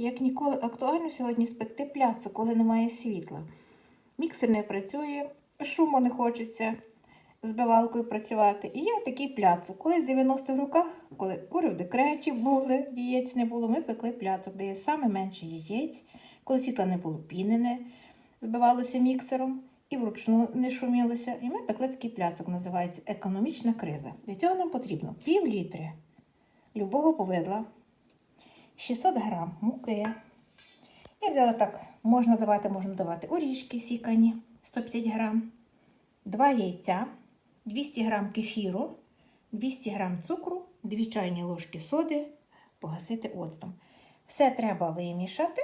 Як ніколи актуально сьогодні спекти пляцу, коли немає світла. Міксер не працює, шуму не хочеться збивалкою працювати. І я такий пляцок. Колись в 90-х роках, коли кури в декреті були, яєць не було, ми пекли пляцок, де є саме менше яєць, коли світла не було пінене, збивалося міксером і вручну не шумілося. І ми пекли такий пляцок, називається економічна криза. Для цього нам потрібно пів літри любого повидла, 600 грам муки. Я взяла так, можна давати, можна давати орішки сікані 150 грам, 2 яйця, 200 грам кефіру, 200 грам цукру, 2 чайні ложки соди, погасити оцтом. Все треба вимішати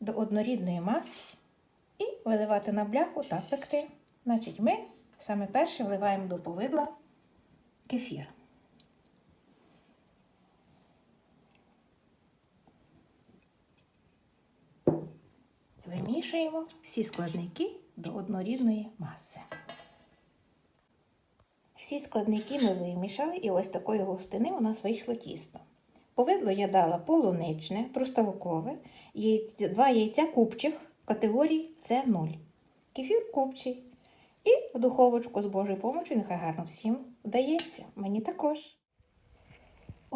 до однорідної маси і виливати на бляху та пекти. Значить, ми саме перше вливаємо до повидла кефір. Вимішуємо всі складники до однорідної маси. Всі складники ми вимішали, і ось такої густини у нас вийшло тісто. Повидло я дала полуничне, тростовикове, яйця, два яйця купчих категорії С0. Кефір купчий. І в духовочку з Божою помочою, нехай гарно всім вдається. Мені також.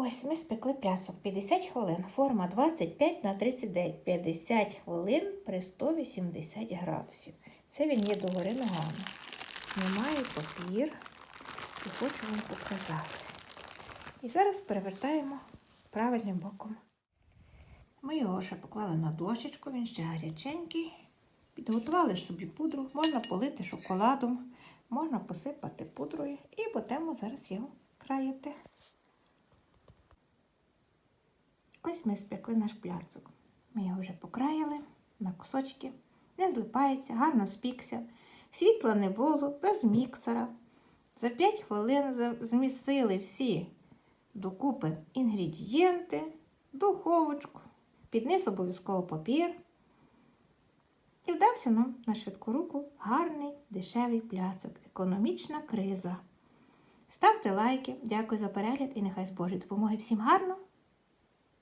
Ось ми спекли плясок 50 хвилин, форма 25 на 39, 50 хвилин при 180 градусів. Це він є догори ногами. Знімаю папір і хочу вам показати. І зараз перевертаємо правильним боком. Ми його ще поклали на дощечку, він ще гаряченький. Підготували собі пудру, можна полити шоколадом, можна посипати пудрою і будемо зараз його краяти. Ось ми спекли наш пляцок. Ми його вже покраїли на кусочки, не злипається, гарно спікся. Світла не було, без міксера. За 5 хвилин змісили всі докупи інгредієнти, духовочку, під низ обов'язково папір. І вдався нам на швидку руку гарний дешевий пляцок. Економічна криза. Ставте лайки, дякую за перегляд і нехай з Божої допомоги всім гарно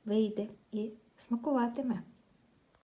вийде і смакуватиме.